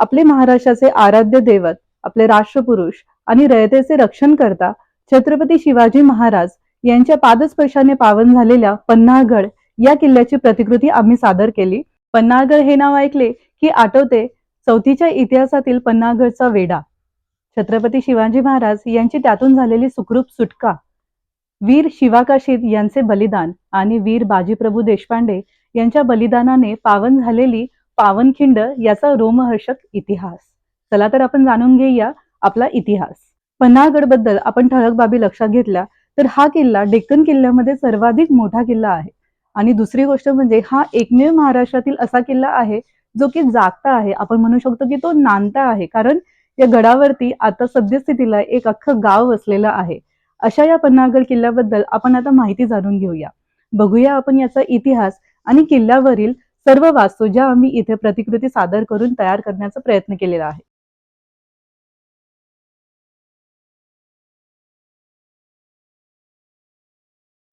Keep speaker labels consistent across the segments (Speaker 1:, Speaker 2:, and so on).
Speaker 1: आपले महाराष्ट्राचे आराध्य दैवत आपले राष्ट्रपुरुष आणि रयतेचे रक्षण करता छत्रपती शिवाजी महाराज यांच्या पादस्पर्शाने पावन झालेल्या पन्हाळगड या किल्ल्याची प्रतिकृती आम्ही सादर केली. पन्हाळगड हे नाव ऐकले की आठवते चौथीच्या इतिहासातील पन्हाळगडचा वेढा. छत्रपती शिवाजी महाराज यांची त्यातून झालेली सुखरूप सुटका. वीर शिवाकाशीत यांचे बलिदान आणि वीर बाजीप्रभू देशपांडे यांच्या बलिदानाने पावन झालेली पावनखिंड याचा रोमहर्षक इतिहास. चला तर आपण जाणून घेऊया आपला इतिहास. पन्हाळगडबद्दल आपण ठळक बाबी लक्षात घेतल्या तर हा किल्ला डेक्कन किल्ल्यामध्ये सर्वाधिक मोठा किल्ला आहे. आणि दुसरी गोष्ट म्हणजे हा एकमेव महाराष्ट्रातील असा किल्ला आहे जो की जागता आहे. आपण म्हणू शकतो की तो नांदता आहे कारण या गडावरती आता सद्यस्थितीला एक अख्खं गाव वसलेलं आहे. अशा या पन्हाळगड किल्ल्याबद्दल आपण आता माहिती जाणून घेऊया. बघूया आपण याचा इतिहास आणि किल्ल्यावरील सर्व वास्तू ज्या आम्ही इथे प्रतिकृती सादर करून तयार करण्याचा प्रयत्न केलेला आहे.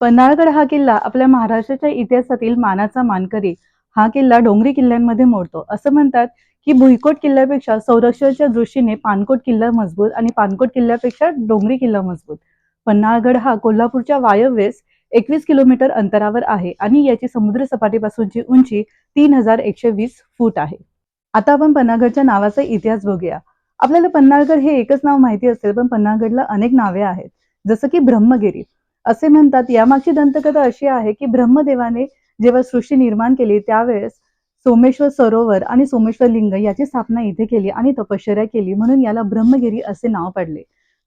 Speaker 1: पन्हाळगड हा किल्ला आपल्या महाराष्ट्राच्या इतिहासातील मानाचा मानकरी. हा किल्ला डोंगरी किल्ल्यांमध्ये मोडतो. असं म्हणतात की भुईकोट किल्ल्यापेक्षा संरक्षणाच्या दृष्टीने पानकोट किल्ला मजबूत आणि पानकोट किल्ल्यापेक्षा डोंगरी किल्ला मजबूत. पन्हाळगड हा कोल्हापूरच्या वायव्येस एकवीस किलोमीटर अंतरावर आहे आणि याची समुद्र सपाटीपासूनची उंची तीन हजार एकशे वीस फूट आहे. आता आपण पन्हाळगडच्या नावाचा इतिहास बघूया. आपल्याला पन्हाळगड हे एकच नाव माहिती असेल पण पन्हाळगडला अनेक नावे आहेत. जसं की ब्रह्मगिरी. असे म्हणतात यामागची दंतकथा अशी आहे की ब्रह्मदेवाने जेव्हा सृष्टी निर्माण केली त्यावेळेस सोमेश्वर सरोवर आणि सोमेश्वर लिंग याची स्थापना इथे केली आणि तपश्चर्या केली म्हणून याला ब्रह्मगिरी असे नाव पडले.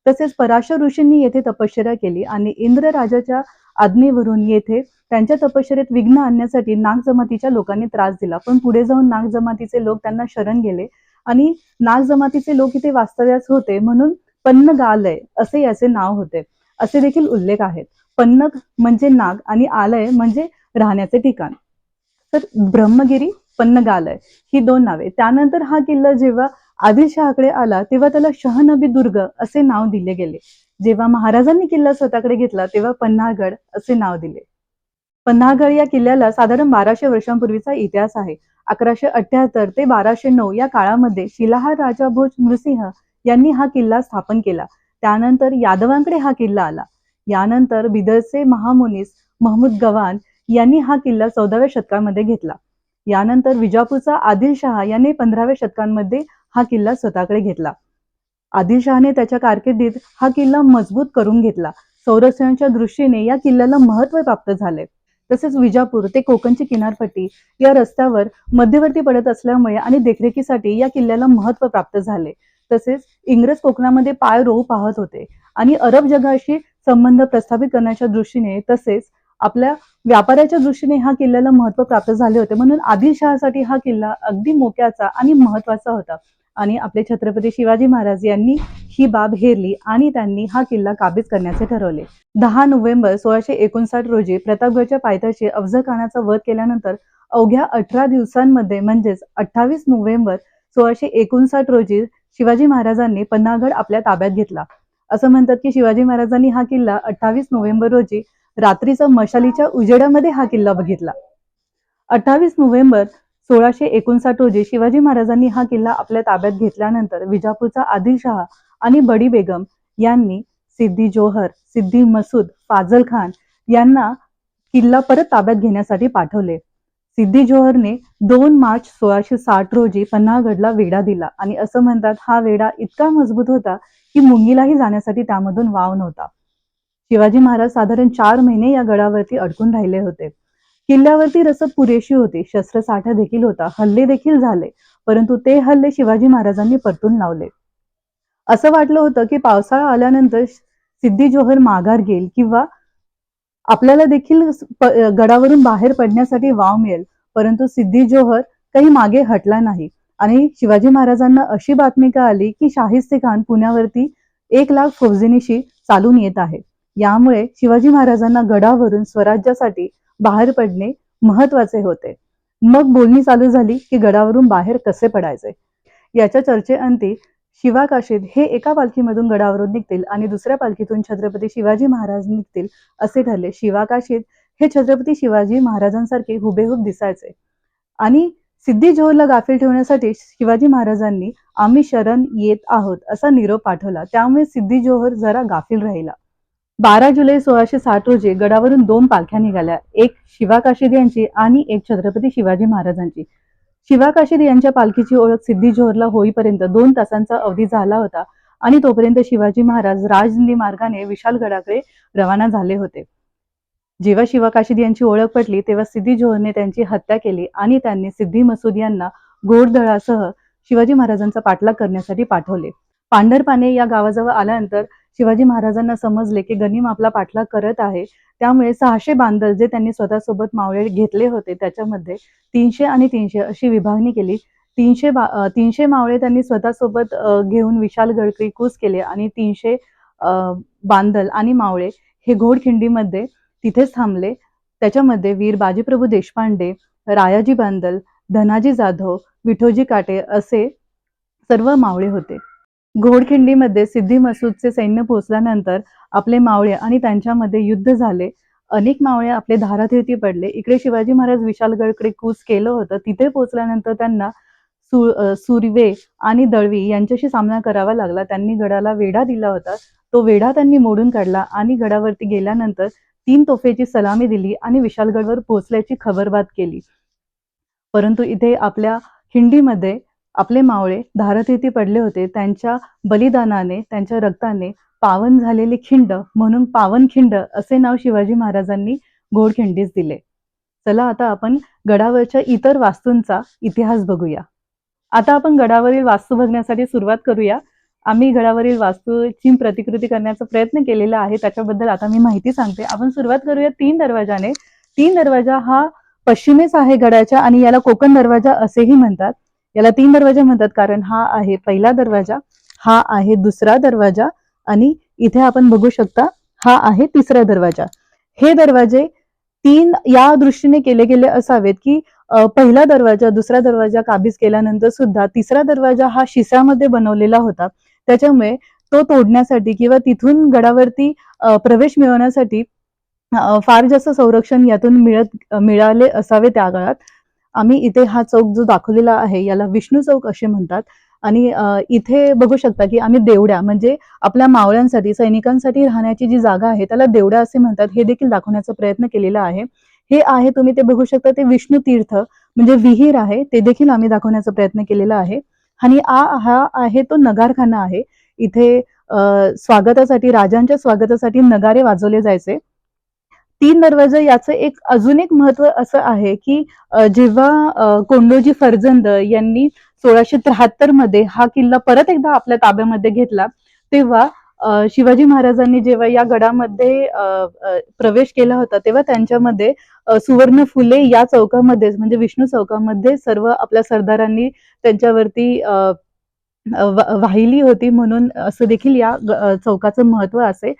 Speaker 1: तसेच पराशर ऋषींनी येथे तपश्चर्या केली आणि इंद्र राजाच्या आज्ञेवरून येथे त्यांच्या तपश्चर्येत विघ्न आणण्यासाठी नाग जमातीच्या लोकांनी त्रास दिला. पण पुढे जाऊन नाग जमातीचे लोक त्यांना शरण गेले आणि नाग जमातीचे लोक इथे वास्तव्यास होते म्हणून पन्नगालय असे याचे नाव होते. असे देखील उल्लेख आहेत. पन्नग म्हणजे नाग आणि आलय म्हणजे राहण्याचे ठिकाण. तर ब्रह्मगिरी पन्नगालय ही दोन नावे. त्यानंतर हा किल्ला जेव्हा आदिलशहाकडे आला तेव्हा त्याला शहनबी दुर्ग असे नाव दिले गेले. जेव्हा महाराजांनी किल्ला स्वतःकडे घेतला तेव्हा पन्हाळगड असे नाव दिले. पन्हाळगड या किल्ल्याला साधारण बाराशे वर्षांपूर्वीचा इतिहास आहे. अकराशे अठ्याहत्तर ते बाराशे नऊ या काळामध्ये शिलाहार राजा भोज नृसिंह यांनी हा किल्ला स्थापन केला. त्यानंतर यादवांकडे हा किल्ला आला. यानंतर बिदरचे महामुनीस महमूद गवान यांनी हा किल्ला चौदाव्या शतकामध्ये घेतला. यानंतर विजापूरचा आदिलशहा याने पंधराव्या शतकांमध्ये हा किल्ला स्वतःकडे घेतला. आदिलशहाने त्याच्या कारकिर्दीत हा किल्ला मजबूत करून घेतला. संरक्षणाच्या दृष्टीने या किल्ल्याला महत्त्व प्राप्त झाले तसेच विजापूर ते कोकणची किनारपट्टी या रस्त्यावर मध्यवर्ती पडत असल्यामुळे आणि देखरेखीसाठी या किल्ल्याला महत्त्व प्राप्त झाले तसेच इंग्रज कोकणामध्ये पाय रोवू पाहत होते आणि अरब जगाशी संबंध प्रस्थापित करण्याच्या दृष्टीने तसेच आपल्या व्यापाराच्या दृष्टीने हा किल्ल्याला महत्त्व प्राप्त झाले होते. म्हणून आदिलशहासाठी हा किल्ला अगदी मोक्याचा आणि महत्त्वाचा होता. आणि आपले छत्रपती शिवाजी महाराज यांनी ही बाब हेरली आणि त्यांनी हा किल्ला काबीज करण्याचे ठरवले. दहा नोव्हेंबर सोळाशे एकोणसाठ रोजी प्रतापगडच्या पायथ्याशी अफजल खानाचा वध केल्यानंतर अवघ्या अठरा दिवसांमध्ये म्हणजेच अठ्ठावीस नोव्हेंबर सोळाशे एकोणसाठ रोजी शिवाजी महाराजांनी पन्हागड आपल्या ताब्यात घेतला. असं म्हणतात की शिवाजी महाराजांनी हा किल्ला अठ्ठावीस नोव्हेंबर रोजी रात्रीचा मशालीच्या उजेडामध्ये हा किल्ला बघितला. अठ्ठावीस नोव्हेंबर सोळाशे एकोणसाठ रोजी शिवाजी महाराजांनी हा किल्ला आपल्या ताब्यात घेतल्यानंतर विजापूरचा आदिलशहा आणि बडी बेगम यांनी सिद्धी जोहर सिद्धी मसूद फाजल खान यांना किल्ला परत ताब्यात घेण्यासाठी पाठवले. सिद्धी जोहरने दोन मार्च सोळाशे साठ रोजी पन्हाळगडला वेढा दिला आणि असं म्हणतात हा वेढा इतका मजबूत होता की मुंगीलाही जाण्यासाठी त्यामधून वाव नव्हता. शिवाजी महाराज साधारण चार महिने या गडावरती अडकून राहिले होते. किल्ल्यावरती रसद पुरेशी होती. शस्त्रसाठा देखील होता. हल्ले देखील झाले. परंतु ते हल्ले शिवाजी महाराजांनी परतून लावले. असं वाटलं होतं की पावसाळा आल्यानंतर सिद्धी जोहर माघार घेईल किंवा आपल्याला देखील गडावरून बाहेर पडण्यासाठी वाव मिळेल. परंतु सिद्धी जोहर काही मागे हटला नाही. आणि शिवाजी महाराजांना अशी बातमी का आली की शाहिस्ते खान पुण्यावरती एक लाख फौजिनीशी चालून येत आहे. यामुळे शिवाजी महाराजांना गडावरून स्वराज्यासाठी बाहेर पडणे महत्त्वाचे होते. मग बोलणी चालू झाली की गडावरून बाहेर कसे पडायचे? याच्या चर्चेअंती शिवाकाशीत हे एका पालखीमधून गडावरून निघतील आणि दुसऱ्या पालखीतून छत्रपती शिवाजी महाराज निघतील असे ठरले. शिवाकाशीत हे छत्रपती शिवाजी महाराजांसारखे हुबेहूब दिसायचे. आणि सिद्धी जोहरला गाफील ठेवण्यासाठी शिवाजी महाराजांनी आम्ही शरण येत आहोत असा निरोप पाठवला. त्यामुळे सिद्धी जोहर जरा गाफील राहिला. बारा जुलै सोळाशे साठ रोजी गडावरून दोन पालख्या निघाल्या. एक शिवा काशीद यांची आणि एक छत्रपती शिवाजी महाराजांची. शिवा काशीद यांच्या पालखीची ओळख सिद्धी जोहरला होईपर्यंत दोन तासांचा अवधी झाला होता आणि तोपर्यंत शिवाजी महाराज राजदिंडी मार्गाने विशालगडाकडे रवाना झाले होते. जेव्हा शिवा काशीद यांची ओळख पटली तेव्हा सिद्धी जोहरने त्यांची हत्या केली आणि त्यांनी सिद्धी मसूद यांना घोडदळासह शिवाजी महाराजांचा पाठलाग करण्यासाठी पाठवले. पांढरपाने या गावाजवळ आल्यानंतर शिवाजी महाराजांना समजले की गनिम आपला पाठलाग करत आहे. त्यामुळे सहाशे बांदल जे त्यांनी स्वतःसोबत मावळे घेतले होते त्याच्यामध्ये तीनशे आणि तीनशे अशी विभागणी केली. तीनशे बा तीनशे मावळे त्यांनी स्वतःसोबत घेऊन घेऊन विशालगडकडे कूच केले आणि तीनशे अं, बांदल आणि मावळे हे घोडखिंडीमध्ये तिथेच थांबले. त्याच्यामध्ये वीर बाजीप्रभू देशपांडे रायाजी बांदल धनाजी जाधव विठोजी काटे असे सर्व मावळे होते. घोडखिंडीमध्ये सिद्धी मसूदचे सैन्य पोहोचल्यानंतर आपले मावळे आणि त्यांच्यामध्ये युद्ध झाले. अनेक मावळे आपले धारातीर्थी पडले. इकडे शिवाजी महाराज विशालगडकडे कूच केलं होतं. तिथे पोहोचल्यानंतर त्यांना सुर्वे आणि दळवी यांच्याशी सामना करावा लागला. त्यांनी गडाला वेढा दिला होता. तो वेढा त्यांनी मोडून काढला आणि गडावरती गेल्यानंतर तीन तोफेची सलामी दिली आणि विशालगडवर पोहोचल्याची खबरबात केली. परंतु इथे आपल्या खिंडीमध्ये आपले मावळे धारातीर्थी पडले होते. त्यांच्या बलिदानाने त्यांच्या रक्ताने पावन झालेली खिंड म्हणून पावनखिंड असे नाव शिवाजी महाराजांनी घोडखिंडीस दिले. चला आता आपण गडावरच्या इतर वास्तूंचा इतिहास बघूया. आता आपण गडावरील वास्तू बघण्यासाठी सुरुवात करूया. आम्ही गडावरील वास्तूची प्रतिकृती करण्याचा प्रयत्न केलेला आहे. त्याच्याबद्दल आता मी माहिती सांगते. आपण सुरुवात करूया तीन दरवाजाने. तीन दरवाजा हा पश्चिमेस आहे गडाच्या आणि याला कोकण दरवाजा असेही म्हणतात. याला तीन दरवाजा म्हणतात कारण हा आहे पहिला दरवाजा हा आहे दुसरा दरवाजा आणि इथे आपण बघू शकता हा आहे तिसरा दरवाजा. हे दरवाजे तीन या दृष्टीने केले गेले असावेत की पहिला दरवाजा दुसरा दरवाजा काबीज केल्यानंतर सुद्धा तिसरा दरवाजा हा शिसामध्ये बनवलेला होता. त्याच्यामुळे तो तोडण्यासाठी किंवा तिथून गडावरती प्रवेश मिळवण्यासाठी फार जास्त संरक्षण यातून मिळत मिळाले असावे त्या काळात. आम्ही इथे हा चौक जो दाखवलेला आहे याला विष्णू चौक असे म्हणतात. आणि इथे बघू शकता की आम्ही देवड्या म्हणजे आपल्या मावळ्यांसाठी सैनिकांसाठी राहण्याची जी जागा आहे त्याला देवड्या असे म्हणतात. हे देखील दाखवण्याचा प्रयत्न केलेला आहे. हे आहे तुम्ही ते बघू शकता ते विष्णू तीर्थ म्हणजे विहीर आहे ते देखील आम्ही दाखवण्याचा प्रयत्न केलेला आहे. आणि आ हा आहे तो नगारखाना आहे. इथे स्वागतासाठी राजांच्या स्वागतासाठी नगारे वाजवले जायचे. तीन दरवाजे याचं एक अजून एक महत्त्व असं आहे की जेव्हा कोंडोजी फर्जंद यांनी सोळाशे त्र्याहत्तरमध्ये हा किल्ला परत एकदा आपल्या ताब्यामध्ये घेतला तेव्हा शिवाजी महाराजांनी जेव्हा या गडामध्ये अ, प्रवेश केला होता तेव्हा त्यांच्यामध्ये सुवर्ण फुले या चौकामध्ये म्हणजे विष्णू चौकामध्ये सर्व आपल्या सरदारांनी त्यांच्यावरती वाहिली होती म्हणून असं देखील या चौकाचं महत्त्व असे.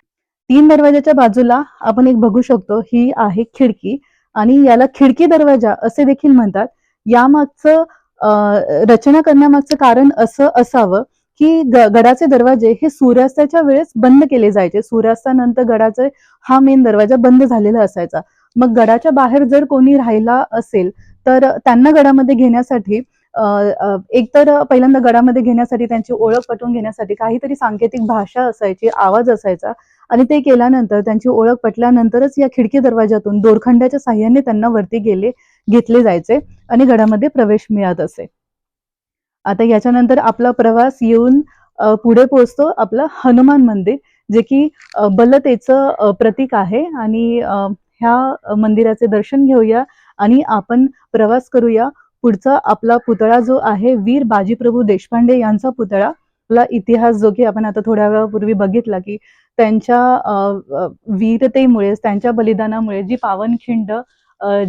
Speaker 1: तीन दरवाजाच्या बाजूला आपण एक बघू शकतो ही आहे खिडकी. आणि याला खिडकी दरवाजा असे देखील म्हणतात. यामागचं रचना करण्यामागचं कारण असं असावं की ग- गडाचे दरवाजे हे सूर्यास्ताच्या वेळेस बंद केले जायचे. सूर्यास्तानंतर गडाचे हा मेन दरवाजा बंद झालेला असायचा. मग गडाच्या बाहेर जर कोणी राहिला असेल तर त्यांना गडामध्ये घेण्यासाठी एकतर पहिल्यांदा गडामध्ये घेण्यासाठी त्यांची ओळख पटवून घेण्यासाठी काहीतरी सांकेतिक भाषा असायची आवाज असायचा आणि ते केल्यानंतर त्यांची ओळख पटल्यानंतरच या खिडकी दरवाजातून दोरखंडाच्या साह्याने त्यांना वरती गेले घेतले जायचे आणि गडामध्ये प्रवेश मिळत असे. आता याच्यानंतर आपला प्रवास येऊन पुढे पोहोचतो आपलं हनुमान मंदिर जे की बलतेचं प्रतीक आहे आणि ह्या मंदिराचे दर्शन घेऊया आणि आपण प्रवास करूया पुढचा आपला पुतळा जो आहे वीर बाजीप्रभू देशपांडे यांचा पुतळा. आपला इतिहास जो की आपण आता थोड्या वेळापूर्वी बघितला की त्यांच्या अ, वीरतेमुळे त्यांच्या बलिदानामुळे जी पावनखिंड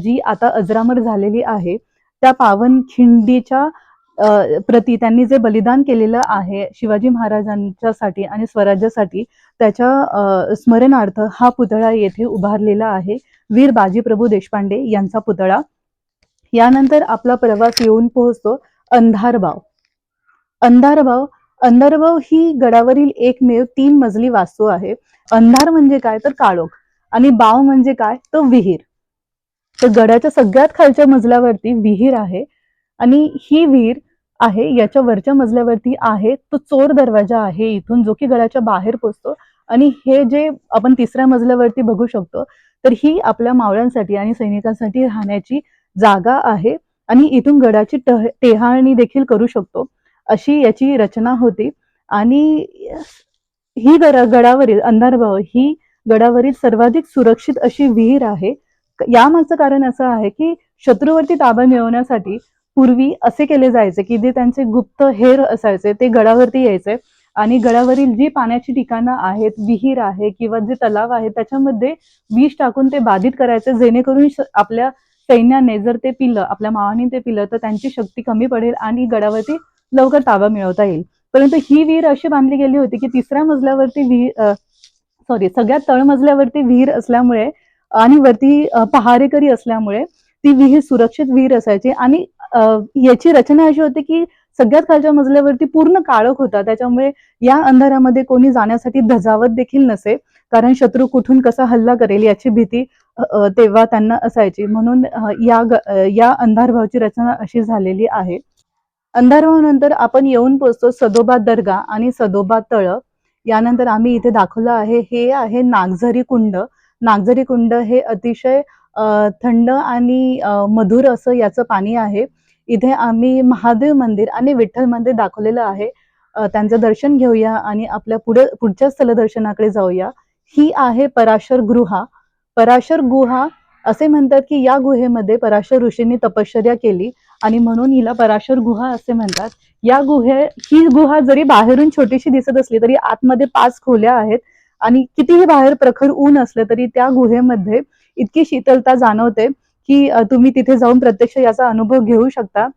Speaker 1: जी आता अजरामर झालेली आहे त्या पावनखिंडीच्या प्रति प्रती त्यांनी जे बलिदान केलेलं आहे शिवाजी महाराजांच्यासाठी आणि स्वराज्यासाठी त्याच्या स्मरणार्थ हा पुतळा येथे उभारलेला आहे. वीर बाजीप्रभू देशपांडे यांचा पुतळा. यानंतर आपला प्रवास येऊन पोहोचतो अंधारबाव. अंधारबाव अंधारबाव ही गडावरील एकमेव तीन मजली वास्तू आहे. अंधार म्हणजे काय? तर काळोख. आणि बाव म्हणजे काय? तर विहीर. तर गडाच्या सगळ्यात खालच्या मजल्यावरती विहीर आहे. आणि ही विहीर आहे याच्या वरच्या मजल्यावरती आहे तो चोर दरवाजा आहे इथून जो की गडाच्या बाहेर पोचतो आणि हे जे आपण तिसऱ्या मजल्यावरती बघू शकतो तर ही आपल्या मावळ्यांसाठी आणि सैनिकांसाठी राहण्याची जागा आहे आणि इथून गडाची टेहाळणी देखील करू शकतो अशी याची रचना होती. आणि ही गडा गडावरील अंधारभाव ही गडावरील सर्वाधिक सुरक्षित अशी विहीर आहे. यामागचं कारण असं आहे की शत्रूवरती ताबा मिळवण्यासाठी पूर्वी असे केले जायचे की जे त्यांचे गुप्त हेर असायचे ते गडावरती यायचे. आणि गडावरील जी पाण्याची ठिकाणं आहेत विहीर आहे किंवा जे तलाव आहे त्याच्यामध्ये विष टाकून ते बाधित करायचे जेणेकरून आपल्या सैन्याने जर ते पिलं आपल्या मावाने ते पिलं तर त्यांची शक्ती कमी पडेल आणि गडावरती लवकर ताबा मिळवता येईल. परंतु ही विहीर अशी बांधली गेली होती की तिसऱ्या मजल्यावरती विहीर सॉरी सगळ्यात तळमजल्यावरती विहीर असल्यामुळे आणि वरती पहारेकरी असल्यामुळे ती विहीर सुरक्षित विहीर असायची. आणि याची रचना अशी होती की सगळ्यात खालच्या मजल्यावरती पूर्ण काळोख होता. त्याच्यामुळे या अंधारामध्ये कोणी जाण्यासाठी धजावत देखील नसे कारण शत्रू कुठून कसा हल्ला करेल याची भीती तेव्हा त्यांना असायची. म्हणून या या अंधारभावची रचना अशी झालेली आहे. अंधारभावानंतर आपण येऊन पोचतो सदोबा दर्गा आणि सदोबा तळ. यानंतर आम्ही इथे दाखवलं आहे हे आहे नागझरी कुंड. नागझरी कुंड हे अतिशय थंड आणि मधुर असं याचं पाणी आहे. इथे आम्ही महादेव मंदिर आणि विठ्ठल मंदिर दाखवलेलं आहे. त्यांचं दर्शन घेऊया आणि आपल्या पुढे पुढच्या स्थलदर्शनाकडे जाऊया. ही आहे पराशर गृहा. पराशर गुहा असे म्हणतात की या गुहेमध्ये पराशर ऋषींनी तपश्चर्या केली आणि म्हणून हिला पराशर गुहा असे म्हणतात. या गुहे ही गुहा जरी बाहेरून छोटीशी दिसत असली तरी आतमध्ये पाच खोल्या आहेत आणि कितीही बाहेर प्रखर ऊन असलं तरी त्या गुहेमध्ये इतकी शीतलता जाणवते की तुम्ही तिथे जाऊन प्रत्यक्ष याचा अनुभव घेऊ शकता.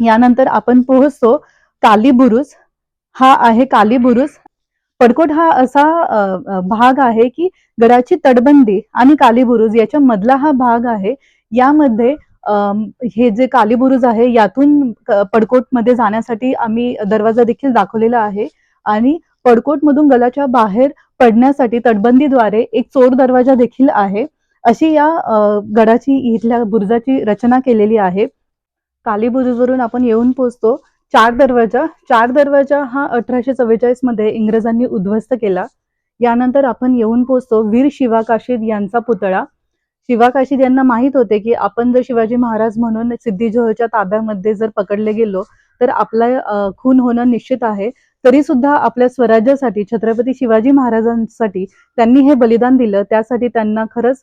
Speaker 1: यानंतर आपण पोहोचतो कालीबुरुज. हा आहे कालीबुरुज. पडकोट हा असा भाग आहे की गडाची तटबंदी आणि कालीबुरुज याच्या मधला हा भाग आहे. यामध्ये हे जे कालीबुरुज आहे यातून पडकोटमध्ये जाण्यासाठी आम्ही दरवाजा देखील दाखवलेला आहे. आणि पडकोटमधून गडाच्या बाहेर पडण्यासाठी तटबंदीद्वारे एक चोर दरवाजा देखील आहे. अशी या गडाची इथल्या बुरुजाची रचना केलेली आहे. कालीबुरुजवरून आपण येऊन पोचतो चार दरवाजा चार दरवाजा हा अठराशे चव्वेचाळीसमध्ये इंग्रजांनी उद्ध्वस्त केला. यानंतर आपण येऊन पोहोचतो वीर शिवा काशीद यांचा पुतळा. शिवा काशीद यांना माहीत होते की आपण जर शिवाजी महाराज म्हणून सिद्धीजोहच्या ताब्यामध्ये जर पकडले गेलो तर आपला खून होणं निश्चित आहे. तरी सुद्धा आपल्या स्वराज्यासाठी छत्रपती शिवाजी महाराजांसाठी त्यांनी हे बलिदान दिलं. त्यासाठी त्यांना खरंच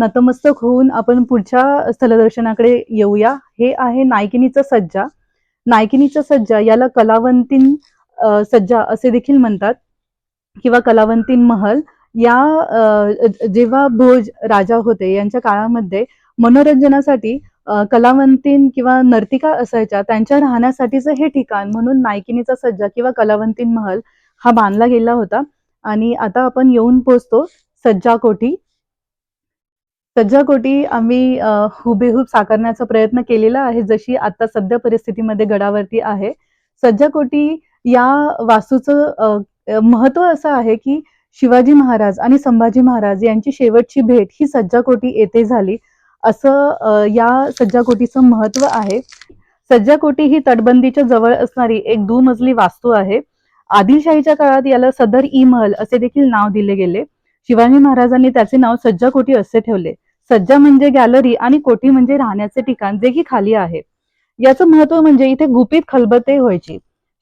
Speaker 1: नतमस्तक होऊन आपण पुढच्या स्थलदर्शनाकडे येऊया. हे आहे नायकिनीचा सज्जा. नायकिनीचा सज्जा याला कलावंतीन सज्जा असे देखील म्हणतात किंवा कलावंतीन महल या जेव्हा भोज राजा होते यांच्या काळामध्ये मनोरंजनासाठी कलावंतीन किंवा नर्तिका असायच्या त्यांच्या राहण्यासाठीचं हे ठिकाण म्हणून नायकिनीचा सज्जा किंवा कलावंतीन महल हा बांधला गेला होता. आणि आता आपण येऊन पोचतो सज्जा कोठी सज्जाकोटी आम्ही हुबेहूब साकारण्याचा प्रयत्न केलेला आहे जशी आता सध्या परिस्थितीमध्ये गडावरती आहे. सज्जाकोटी या वास्तूचं महत्त्व असं आहे की शिवाजी महाराज आणि संभाजी महाराज यांची शेवटची भेट ही सज्जाकोटी येथे झाली असं या सज्जा कोटीचं महत्त्व आहे. सज्जाकोटी ही तटबंदीच्या जवळ असणारी एक दुमजली वास्तू आहे. आदिलशाहीच्या काळात याला सदर ई महल असे देखील नाव दिले गेले. शिवाजी महाराजांनी त्याचे नाव सज्जाकोटी असे ठेवले. सज्जा म्हणजे गॅलरी आणि कोठी म्हणजे राहण्याचे ठिकाण जे की खाली आहे. याचं महत्त्व म्हणजे इथे गुपित खलबते व्हायची.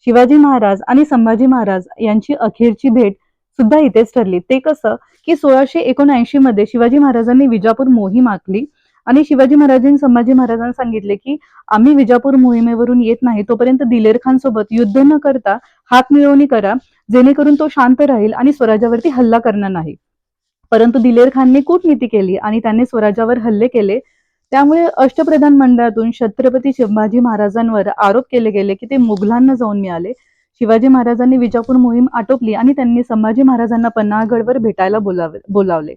Speaker 1: शिवाजी महाराज आणि संभाजी महाराज यांची अखेरची भेट सुद्धा इथेच ठरली. ते कसं की सोळाशे एकोणऐंशी मध्ये शिवाजी महाराजांनी विजापूर मोहीम आखली आणि शिवाजी महाराजांनी संभाजी महाराजांना सांगितले की आम्ही विजापूर मोहिमेवरून येत नाही तोपर्यंत दिलेर खान सोबत युद्ध न करता हात मिळवणी करा जेणेकरून तो शांत राहील आणि स्वराज्यावरती हल्ला करणार नाही. परंतु दिलेर खानने कूटनीती केली आणि त्यांनी स्वराज्यावर हल्ले केले. त्यामुळे अष्टप्रधान मंडळातून छत्रपती शिवाजी महाराजांवर आरोप केले गेले की ते मुघलांना जाऊन मिळाले. शिवाजी महाराजांनी विजापूर मोहीम आटोपली आणि त्यांनी संभाजी महाराजांना पन्हाळगडवर भेटायला बोलावे बोलावले.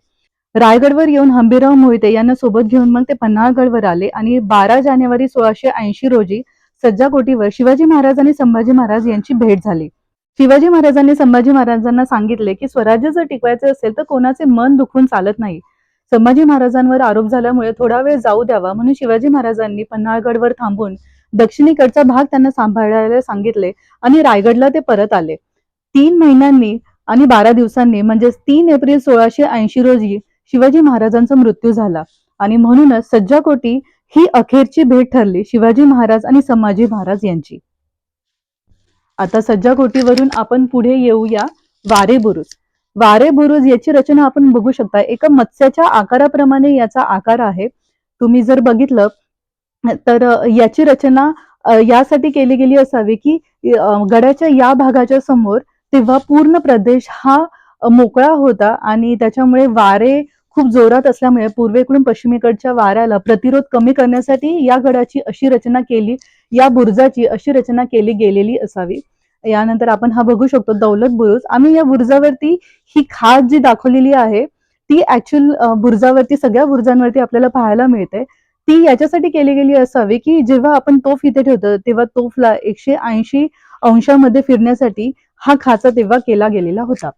Speaker 1: रायगडवर येऊन हंबीराव मोहिते यांना सोबत घेऊन मग ते पन्हाळगडवर आले आणि बारा जानेवारी सोळाशे ऐंशी रोजी सज्जा कोटीवर शिवाजी महाराज आणि संभाजी महाराज यांची भेट झाली. शिवाजी महाराजांनी संभाजी महाराजांना सांगितले की स्वराज्य जर टिकवायचे असेल तर कोणाचे मन दुखून चालत नाही. संभाजी महाराजांवर आरोप झाल्यामुळे थोडा वेळ जाऊ द्यावा म्हणून शिवाजी महाराजांनी पन्हाळगडवर थांबून दक्षिणेकडचा भाग त्यांना सांभाळायला सांगितले आणि रायगडला ते परत आले. तीन महिन्यांनी आणि बारा दिवसांनी म्हणजेच तीन एप्रिल सोळाशे ऐंशी रोजी शिवाजी महाराजांचा मृत्यू झाला आणि म्हणूनच सज्जाकोटी ही अखेरची भेट ठरली शिवाजी महाराज आणि संभाजी महाराज यांची. आता सज्जा गोटीवरून आपण पुढे येऊया वारे बुरुज. वारे बुरुज याची रचना आपण बघू शकता. एका मत्स्याच्या आकाराप्रमाणे याचा आकार आहे. तुम्ही जर बघितलं तर याची रचना यासाठी केली गेली असावी की गडाच्या या भागाच्या समोर तेव्हा पूर्ण प्रदेश हा मोकळा होता आणि त्याच्यामुळे वारे खूप जोरात असल्यामुळे पूर्वेकडून पश्चिमेकडच्या वाऱ्याला प्रतिरोध कमी करण्यासाठी या गडाची अशी रचना केली या बुरुजाची अशी रचना केली गेलेली असावी. यानंतर आपण हा बघू शकतो दौलत बुरुज. आम्ही या बुरुजावरती ही खाज जी दाखवलेली आहे ती ऍक्च्युअल बुरुजावरती सगळ्या बुरुजांवरती आपल्याला पाहायला मिळते. ती याच्यासाठी केली गेली असावी की जेव्हा आपण तोफ इथे ठेवतो तेव्हा तोफला एकशे ऐंशी अंशामध्ये फिरण्यासाठी हा खाचा तेव्हा केला गेलेला होता.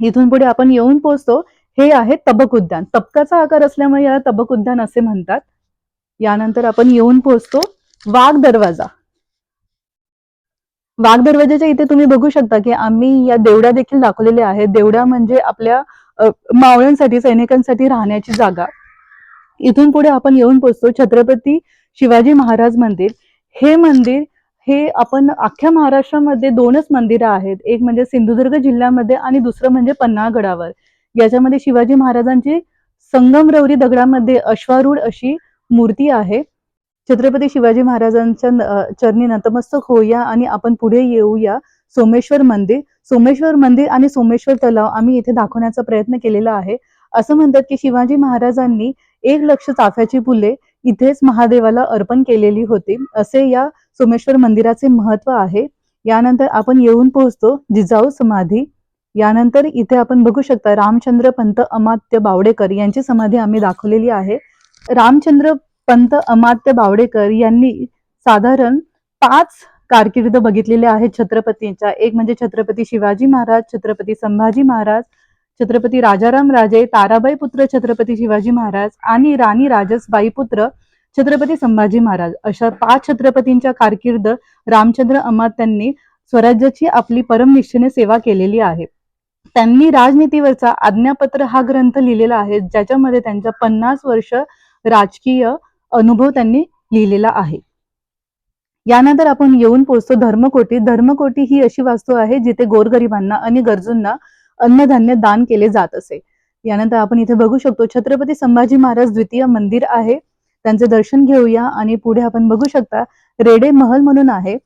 Speaker 1: इथून पुढे आपण येऊन पोहोचतो. हे आहे तबक उद्यान. तबकाचा आकार असल्यामुळे याला तबक उद्यान असे म्हणतात. यानंतर आपण येऊन पोहोचतो. वाघ दरवाजा वाघ दरवाजाच्या इथे तुम्ही बघू शकता की आम्ही या देवड्या देखील दाखवलेल्या आहेत देवड्या म्हणजे आपल्या मावळ्यांसाठी सैनिकांसाठी राहण्याची जागा. इथून पुढे आपण येऊन पोहोचतो छत्रपती शिवाजी महाराज मंदिर. हे मंदिर हे आपण अख्ख्या महाराष्ट्रामध्ये दोनच मंदिरं आहेत. एक म्हणजे सिंधुदुर्ग जिल्ह्यामध्ये आणि दुसरं म्हणजे पन्हाळगडावर याच्यामध्ये शिवाजी महाराजांची संगमरवरी दगडामध्ये अश्वारूढ अशी मूर्ती आहे. छत्रपती शिवाजी महाराजांच्या चरणी नतमस्तक होऊया आणि आपण पुढे येऊया. सोमेश्वर मंदिर. सोमेश्वर मंदिर आणि सोमेश्वर तलाव आम्ही इथे दाखवण्याचा प्रयत्न केलेला आहे. असं म्हणतात की शिवाजी महाराजांनी एक लक्ष चाफ्याची फुले इथेच महादेवाला अर्पण केलेली होती. असे या सोमेश्वर मंदिराचे महत्त्व आहे. यानंतर आपण येऊन पोहोचतो. जिजाऊ समाधी. यानंतर इथे आपण बघू शकता रामचंद्र पंत अमात्य बावडेकर यांची समाधी आम्ही दाखवलेली आहे. रामचंद्र पंत अमात्य बावडेकर यांनी साधारण पाच कारकिर्द बघितलेल्या आहेत छत्रपतींच्या. एक म्हणजे छत्रपती शिवाजी महाराज छत्रपती संभाजी महाराज छत्रपती राजाराम राजे ताराबाई पुत्र छत्रपती शिवाजी महाराज आणि राणी राजसबाई पुत्र छत्रपती संभाजी महाराज. अशा पाच छत्रपतींच्या कारकिर्द रामचंद्र अमात्यांनी स्वराज्याची आपली परमनिष्ठेने सेवा केलेली आहे. त्यांनी राजनीतीवरचा आज्ञापत्र हा ग्रंथ लिहिलेला आहे ज्याच्यामध्ये त्यांच्या पन्नास वर्ष राजकीय अनुभव त्यांनी लिहिलेला आहे. यानंतर आपण येऊन पोहोचतो धर्मकोटी धर्मकोटी ही अशी वास्तू आहे जिथे गोरगरिबांना आणि गरजूंना अन्नधान्य दान केले जात असे. यानंतर आपण इथे बघू शकतो छत्रपती संभाजी महाराज द्वितीय मंदिर आहे. त्यांचे दर्शन घेऊया आणि पुढे आपण बघू शकता रेडे महल म्हणून आहे.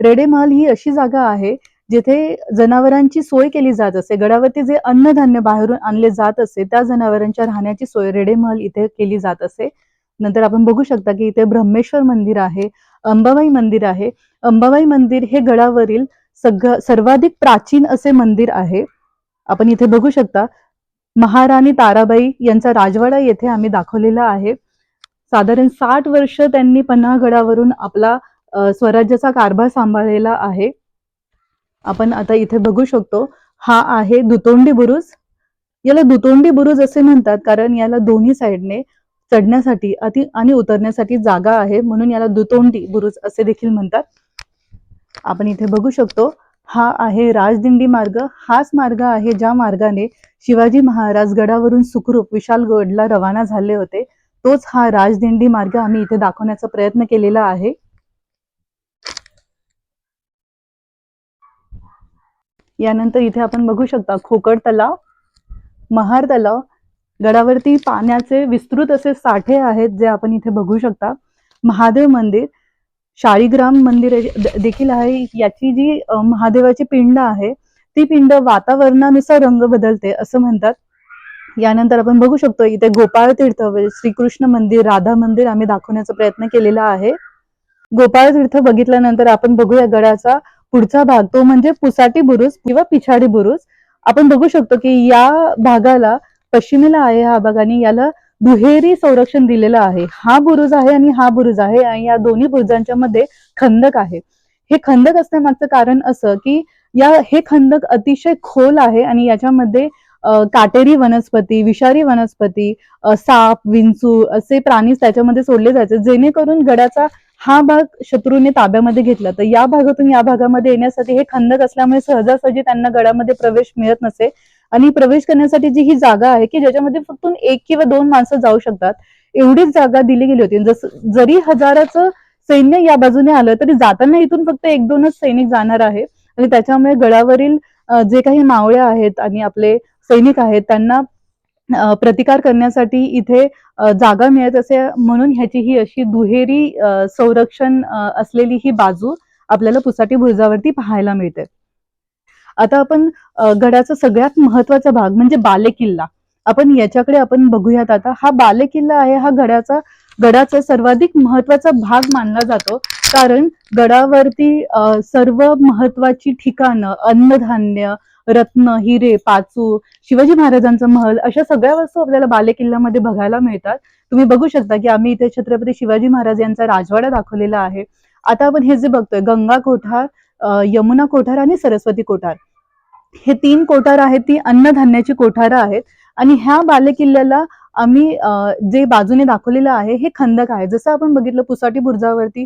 Speaker 1: रेडे महल ही अशी जागा आहे जिथे जनावरांची सोय केली जात असे. गडावरती जे अन्नधान्य बाहेरून आणले जात असे त्या जनावरांच्या राहण्याची सोय रेडे महल इथे केली जात असे. नंतर आपण बघू शकता की इथे ब्रह्मेश्वर मंदिर आहे अंबाबाई मंदिर आहे. अंबाबाई मंदिर हे गडावरील सगळं सर्वाधिक प्राचीन असे मंदिर आहे. आपण इथे बघू शकता महाराणी ताराबाई यांचा राजवाडा येथे आम्ही दाखवलेला आहे. साधारण साठ वर्ष त्यांनी पन्हागडावरून आपला स्वराज्याचा कारभार सांभाळलेला आहे. आपण आता इथे बघू शकतो हा आहे दुतोंडी बुरुज. याला दुतोंडी बुरुज असे म्हणतात कारण याला दोन्ही साईडने चढण्यासाठी अति आणि उतरण्यासाठी जागा आहे. म्हणून याला दुतोंडी बुरुज असे देखील म्हणतात. आपण इथे बघू शकतो हा आहे राजदिंडी मार्ग. हाच मार्ग आहे ज्या मार्गाने शिवाजी महाराज गडावरून सुखरूप विशालगडला रवाना झाले होते. तोच हा राजदिंडी मार्ग आम्ही इथे दाखवण्याचा प्रयत्न केलेला आहे. यानंतर इथे आपण बघू शकता खोकड तलाव महार तलाव गडावरती पाण्याचे विस्तृत असे साठे आहेत जे आपण इथे बघू शकता. महादेव मंदिर शाळीग्राम मंदिर देखील आहे. याची जी महादेवाची पिंड आहे ती पिंड वातावरणानुसार रंग बदलते असं म्हणतात. यानंतर आपण बघू शकतो इथे गोपाळ तीर्थ श्रीकृष्ण मंदिर राधा मंदिर आम्ही दाखवण्याचा प्रयत्न केलेला आहे. गोपाळ तीर्थ बघितल्यानंतर आपण बघूया गडाचा पुढचा भाग. तो म्हणजे पुसाटी बुरुज किंवा पिछाडी बुरुज. आपण बघू शकतो की या भागाला पश्चिमेला आहे हा भाग आणि याला दुहेरी संरक्षण दिलेलं आहे. हा बुरुज आहे आणि हा बुरुज आहे आणि या दोन्ही बुरुजांच्या मध्ये खंदक आहे. हे खंदक असण्यामागचं कारण असं की या हे खंदक अतिशय खोल आहे आणि याच्यामध्ये काटेरी वनस्पती विषारी वनस्पती साप विंचू असे प्राणी त्याच्यामध्ये सोडले जायचे जेणेकरून गडाचा हा भाग शत्रूने ताब्यामध्ये घेतला. तर या भागातून या भागामध्ये येण्यासाठी हे खंदक असल्यामुळे सहजासहजी त्यांना गडामध्ये प्रवेश मिळत नसे. आणि प्रवेश करण्यासाठी जी ही जागा आहे की ज्याच्यामध्ये फक्त एक किंवा दोन माणसं जाऊ शकतात एवढीच जागा दिली गेली होती. जस जरी हजाराचं सैन्य या बाजूने आलं तरी जाताना इथून फक्त एक दोनच सैनिक जाणार आहे. आणि त्याच्यामुळे गडावरील जे काही मावळे आहेत आणि आपले सैनिक आहेत त्यांना प्रतिकार करण्यासाठी इथे जागा मिळत असे म्हणून ह्याची ही अशी दुहेरी संरक्षण असलेली ही बाजू आपल्याला पुसाटी बुरुजावरती पाहायला मिळते. आता आपण गडाचा सगळ्यात महत्त्वाचा भाग म्हणजे बालेकिल्ला. आपण याच्याकडे आपण बघूयात आता. हा बालेकिल्ला आहे हा गडाचा गडाचा सर्वाधिक महत्त्वाचा भाग मानला जातो. कारण गडावरती सर्व महत्वाची ठिकाणं अन्नधान्य रत्न हिरे पाचू शिवाजी महाराजांचा महल अशा सगळ्या वस्तू आपल्याला बालेकिल्ल्यामध्ये बघायला मिळतात. तुम्ही बघू शकता की आम्ही इथे छत्रपती शिवाजी महाराज यांचा राजवाडा दाखवलेला आहे. आता आपण हे जे बघतोय गंगा कोठार यमुना कोठार आणि सरस्वती कोठार. हे तीन कोठार आहेत ती अन्नधान्याची कोठारं आहेत. आणि ह्या बालेकिल्ल्याला आम्ही जे बाजूने दाखवलेलं आहे हे खंदक आहे. जसं आपण बघितलं पुसाटी बुर्जावरती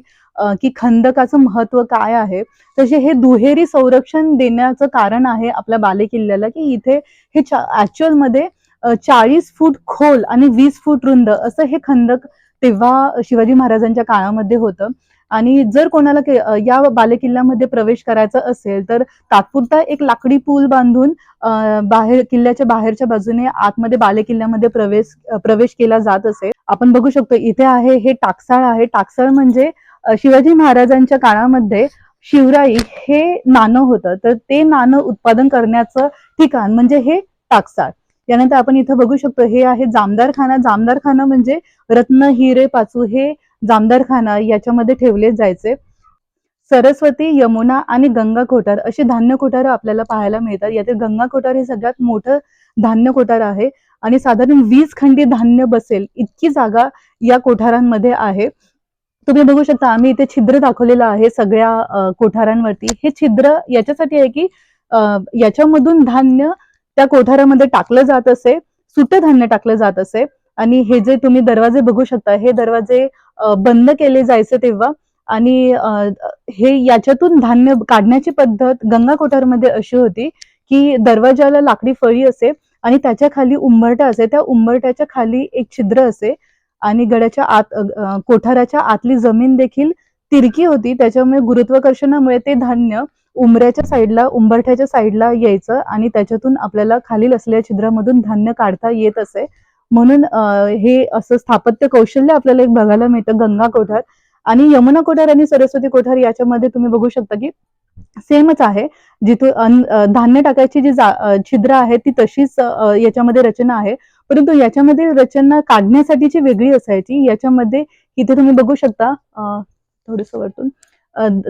Speaker 1: की खंदकाचं महत्त्व काय आहे तसे हे दुहेरी संरक्षण देण्याचं कारण आहे आपल्या बालेकिल्ल्याला की इथे हे ऍक्च्युअलमध्ये चाळीस फूट खोल आणि वीस फूट रुंद असं हे खंदक तेव्हा शिवाजी महाराजांच्या काळामध्ये होतं. आणि जर कोणाला या बालेकिल्ल्यामध्ये प्रवेश करायचा असेल तर तात्पुरता एक लाकडी पूल बांधून बाहेर किल्ल्याच्या बाहेरच्या बाजूने आतमध्ये बालेकिल्ल्यामध्ये प्रवेश प्रवेश केला जात असे. आपण बघू शकतो इथे आहे हे टाकसाळ आहे. टाकसाळ म्हणजे शिवाजी महाराजांच्या काळामध्ये शिवराई हे नाणं होतं. तर ते नाणं उत्पादन करण्याचं ठिकाण म्हणजे हे टाकसाळ. यानंतर आपण इथं बघू शकतो हे आहे जामदारखाना. जामदारखाना म्हणजे रत्न हिरे पाचू हे जामदारखाना याच्यामध्ये ठेवले जायचे. सरस्वती यमुना आणि गंगा कोठार अशी धान्य कोठार आपल्याला पाहायला मिळतात. यातील गंगा कोठार हे सगळ्यात मोठं धान्य कोठार आहे आणि साधारण वीस खंडी धान्य बसेल इतकी जागा या कोठारांमध्ये आहे. तुम्ही बघू शकता आम्ही इथे छिद्र दाखवलेलं आहे सगळ्या कोठारांवरती. हे छिद्र याच्यासाठी आहे की याच्यामधून धान्य त्या कोठारामध्ये टाकलं जात असे सुटं धान्य टाकलं जात असे. आणि हे जे तुम्ही दरवाजे बघू शकता हे दरवाजे बंद केले जायचे तेव्हा. आणि हे याच्यातून धान्य काढण्याची पद्धत गंगा कोठारमध्ये अशी होती की दरवाजाला लाकडी फळी असे आणि त्याच्याखाली उंबरटा असे. त्या उंबरट्याच्या खाली एक छिद्र असे आणि गडाच्या आत कोठाराच्या आतली जमीन देखील तिरकी होती. त्याच्यामुळे गुरुत्वाकर्षणामुळे ते धान्य उंबऱ्याच्या साईडला उंबरठ्याच्या साईडला यायचं आणि त्याच्यातून आपल्याला खालील असलेल्या छिद्रामधून धान्य काढता येत असे. म्हणून हे असं स्थापत्य कौशल्य आपल्याला एक बघायला मिळतं गंगा कोठार. आणि यमुना कोठार आणि सरस्वती कोठार याच्यामध्ये तुम्ही बघू शकता की सेमच आहे. जिथून अन्न- धान्य टाकायची जी छिद्र आहे ती तशीच याच्यामध्ये रचना आहे. परंतु याच्यामध्ये रचना काढण्यासाठीची वेगळी असायची. याच्यामध्ये इथे तुम्ही बघू शकता थोडस वरतून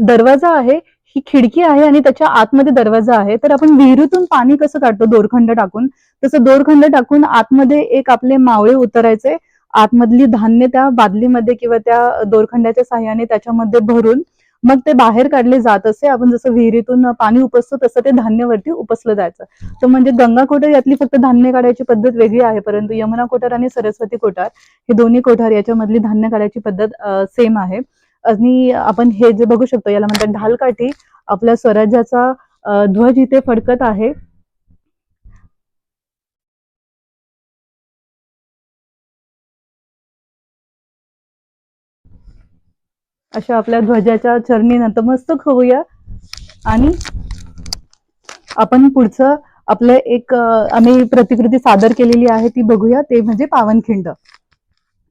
Speaker 1: दरवाजा आहे. ही खिडकी आहे आणि त्याच्या आतमध्ये दरवाजा आहे. तर आपण विहिरीतून पाणी कसं काढतो? दोरखंड टाकून. तसं दोरखंड टाकून आतमध्ये एक आपले मावळे उतरायचे. आतमधली धान्य त्या बादलीमध्ये किंवा त्या दोरखंडाच्या साह्याने त्याच्यामध्ये भरून मग ते बाहेर काढले जात असे. आपण जसं विहिरीतून पाणी उपसतो तसं ते धान्यवरती उपसलं जायचं. तर म्हणजे गंगा कोठार यातली फक्त धान्य काढायची पद्धत वेगळी आहे परंतु यमुना कोठार आणि सरस्वती कोठार हे दोन्ही कोठार याच्यामधली धान्य काढायची पद्धत सेम आहे. आणि आपण हे जे बघू शकतो याला म्हणतात ढालकाठी आपल्या स्वराज्याचा ध्वज इथे फडकत आहे. अशा आपल्या ध्वजाच्या चरणी नतमस्तक होऊया आणि आपण पुढचं आपलं एक आम्ही प्रतिकृती सादर केलेली आहे ती बघूया. ते म्हणजे पावनखिंड.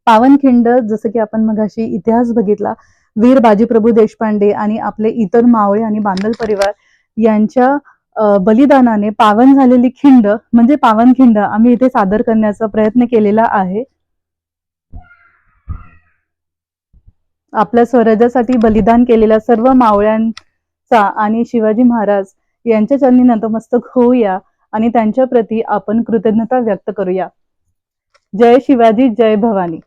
Speaker 1: पावनखिंड जसं की आपण मगाशी इतिहास बघितला वीर बाजीप्रभू देशपांडे आणि आपले इतर मावळे आणि बांधल परिवार यांच्या बलिदानाने पावन झालेली खिंड म्हणजे पावनखिंड आम्ही इथे सादर करण्याचा प्रयत्न केलेला आहे. आपल्या स्वराज्यासाठी बलिदान केलेल्या सर्व मावळ्यांचा आणि शिवाजी महाराज यांच्या चरणी नतमस्तक होऊया आणि त्यांच्या प्रती आपण कृतज्ञता व्यक्त करूया. जय शिवाजी जय भवानी.